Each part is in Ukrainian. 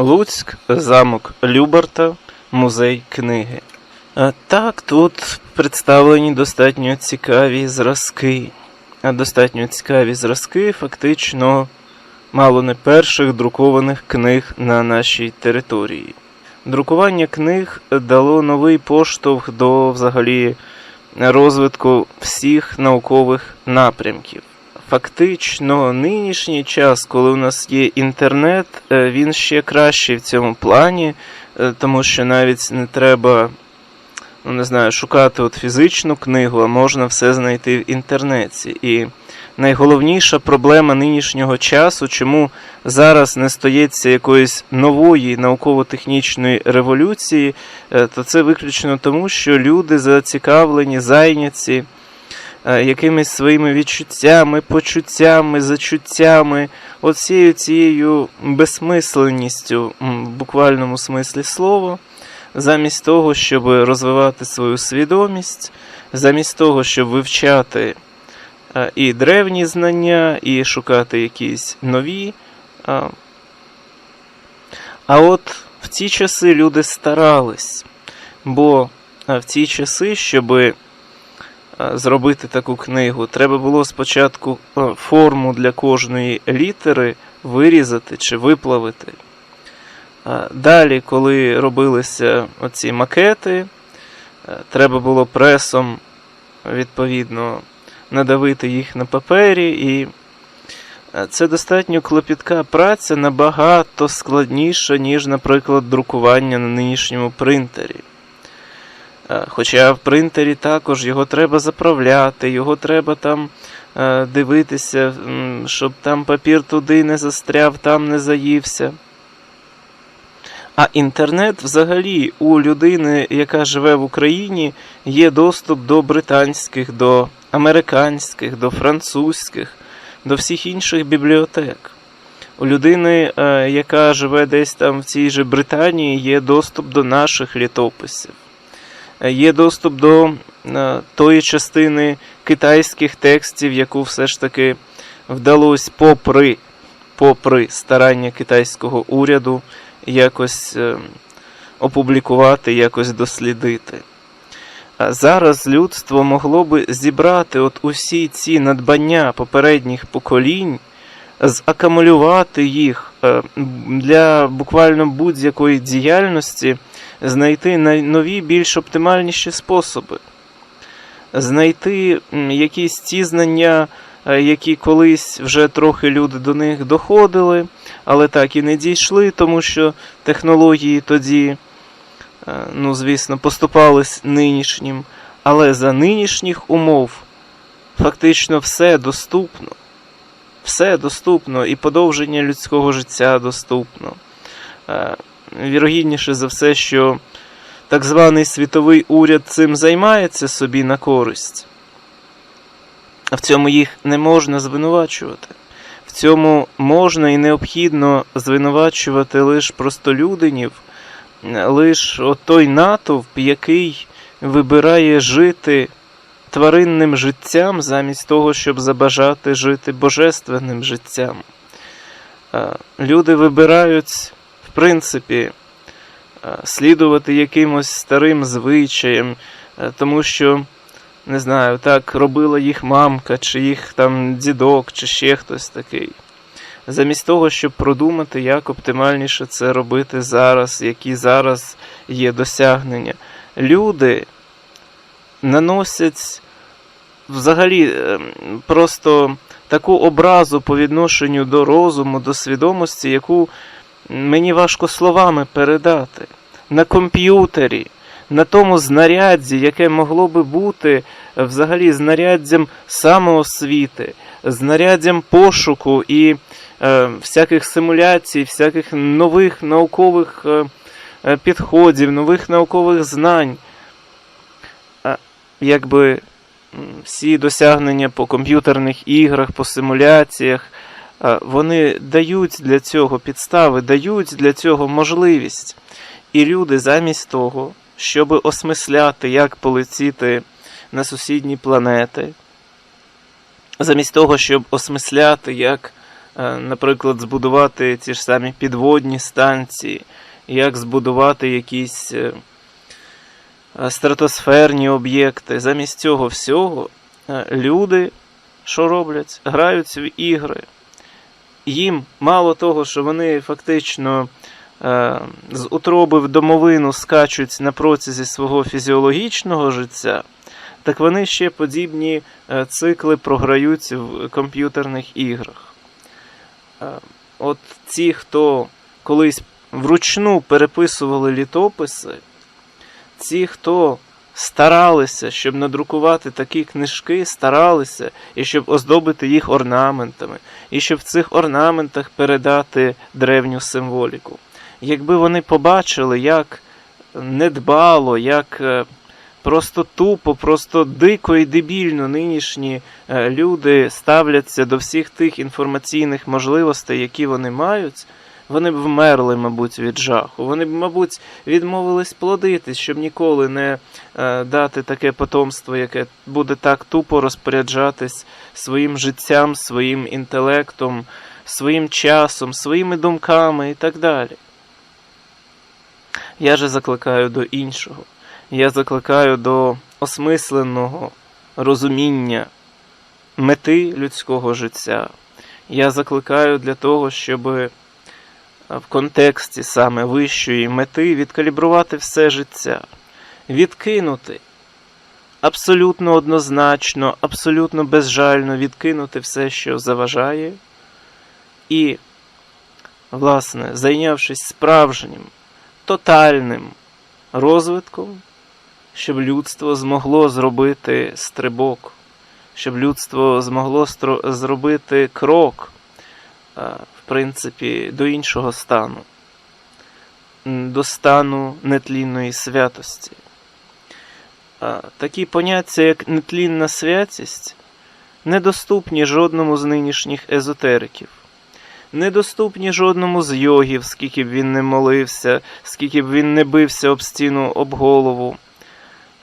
Луцьк, замок Люберта, музей книги. А Так, тут представлені достатньо цікаві зразки. А достатньо цікаві зразки фактично мало не перших друкованих книг на нашій території. Друкування книг дало новий поштовх до взагалі розвитку всіх наукових напрямків. Фактично, нинішній час, коли у нас є інтернет, е, він ще кращий в цьому плані, е, тому що навіть не треба, ну не знаю, шукати от фізичну книгу, а можна все знайти в інтернеті. І найголовніша проблема нинішнього часу, чому зараз не стоїться якоїсь нової науково-технічної революції, е, то це виключно тому, що люди зацікавлені, зайняті якимись своїми відчуттями, почуттями, зачуттями, оцією цією безсмисленністю м, в буквальному смислі слова, замість того, щоб розвивати свою свідомість, замість того, щоб вивчати е, і древні знання, і шукати якісь нові. А, от в ті часи люди старались, бо е, в ті часи, щоби е, зробити таку книгу, треба було спочатку е, форму для кожної літери вирізати чи виплавити. Далі, коли робилися оці макети, е, треба було пресом відповідно надавити їх на папері, і е, це достатньо клопітка праця набагато складніша, ніж, наприклад, друкування на нинішньому принтері. Е, Хоча в принтері також його треба заправляти, його треба там е, дивитися, щоб там папір туди не застряв, там не заївся. А інтернет взагалі у людини, яка живе в Україні, є доступ до британських, до американських, до французьких, до всіх інших бібліотек. У людини, е, яка живе десь там в цій же Британії, є доступ до наших літописів. Е, Є доступ до е, тої частини китайських текстів, яку все ж таки вдалося попри, попри старання китайського уряду якось е, опублікувати, якось дослідити. Зараз людство могло би зібрати от усі ці надбання попередніх поколінь, закамулювати їх для буквально будь-якої діяльності, знайти най- нові, більш оптимальніші способи, знайти якісь ті знання, е, які колись вже трохи люди до них доходили, але так і не дійшли, тому що технології тоді, е, ну, звісно, поступались нинішнім, але за нинішніх умов фактично все доступно. Все доступно, і подовження людського життя доступно. Вірогідніше за все, що так званий світовий уряд цим займається собі на користь. А в цьому їх не можна звинувачувати. В цьому можна і необхідно звинувачувати лише простолюдинів, лише той натовп, який вибирає жити тваринним життям замість того, щоб забажати жити божественним життям. Люди вибирають, принципі, е, слідувати якимось старим звичаям, е, тому що, не знаю, так робила їх мамка, чи їх там дідок, чи ще хтось такий. Замість того, щоб продумати, як оптимальніше це робити зараз, які зараз є досягнення. Люди наносять взагалі ем, просто таку образу по відношенню до розуму, до свідомості, яку мені важко словами передати. На комп'ютері, на тому знарядді, яке могло би бути е, взагалі знаряддям самоосвіти, знаряддям пошуку і е, всяких симуляцій, всяких нових наукових е, е, підходів, нових наукових знань. Якби всі досягнення по комп'ютерних іграх, по симуляціях, вони дають для цього підстави, дають для цього можливість. І люди замість того, щоб осмисляти, як полетіти на сусідні планети, замість того, щоб осмисляти, як е, наприклад, збудувати ті ж самі підводні станції, як збудувати якісь е, е, стратосферні об'єкти. Замість цього всього е, люди, що роблять? Грають в ігри. Їм мало того, що вони фактично е, з утроби в домовину скачуть на протязі свого фізіологічного життя, так вони ще подібні е, цикли програють в комп'ютерних іграх. Е, От ті, хто колись вручну переписували літописи, ті, хто старалися, щоб надрукувати такі книжки, старалися, і щоб оздобити їх орнаментами, і щоб в цих орнаментах передати древню символіку. Якби вони побачили, як недбало, як е, просто тупо, просто дико і дебільно нинішні е, люди ставляться до всіх тих інформаційних можливостей, які вони мають, вони б вмерли, мабуть, від жаху. Вони б, мабуть, відмовились плодитись, щоб ніколи не е, дати таке потомство, яке буде так тупо розпоряджатись своїм життям, своїм інтелектом, своїм часом, своїми думками і так далі. Я же закликаю до іншого. Я закликаю до осмисленого розуміння мети людського життя. Я закликаю для того, щоб в контексті саме вищої мети відкалібрувати все життя, відкинути абсолютно однозначно, абсолютно безжально відкинути все, що заважає, і, власне, зайнявшись справжнім, тотальним розвитком, щоб людство змогло зробити стрибок, щоб людство змогло зробити крок, в принципі, до іншого стану, до стану нетлінної святості. Такі поняття, як нетлінна святість, недоступні жодному з нинішніх езотериків недоступні жодному з йогів, скільки б він не молився, скільки б він не бився об стіну об голову.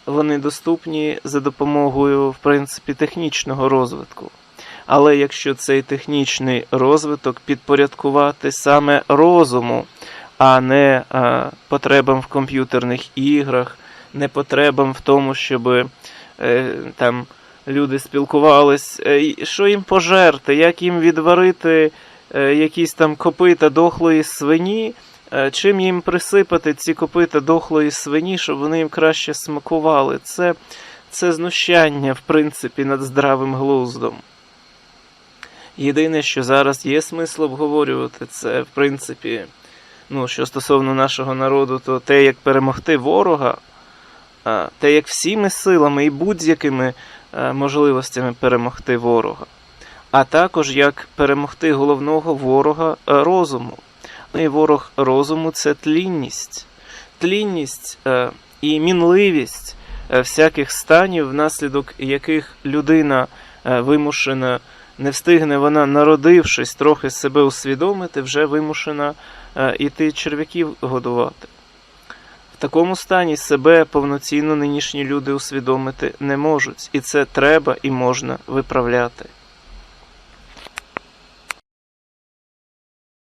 Вони доступні за допомогою, в принципі, технічного розвитку. Але якщо цей технічний розвиток підпорядкувати саме розуму, а не а, потребам в комп'ютерних іграх, не потребам в тому, щоб е, там люди спілкувались, е, що їм пожерти, як їм відварити е, якісь там копита дохлої свині, е, чим їм присипати ці копита дохлої свині, щоб вони їм краще смакували. Це, це знущання, в принципі, над здравим глуздом. Єдине, що зараз є смисл обговорювати, це, в принципі, ну, що стосовно нашого народу, то те, як перемогти ворога, те, як всіми силами і будь-якими можливостями перемогти ворога, а також як перемогти головного ворога розуму. Ну і ворог розуму це тлінність. Тлінність і мінливість всяких станів, внаслідок яких людина вимушена, не встигне вона, народившись, трохи себе усвідомити, вже вимушена е, іти черв'яків годувати. В такому стані себе повноцінно нинішні люди усвідомити не можуть, і це треба і можна виправляти.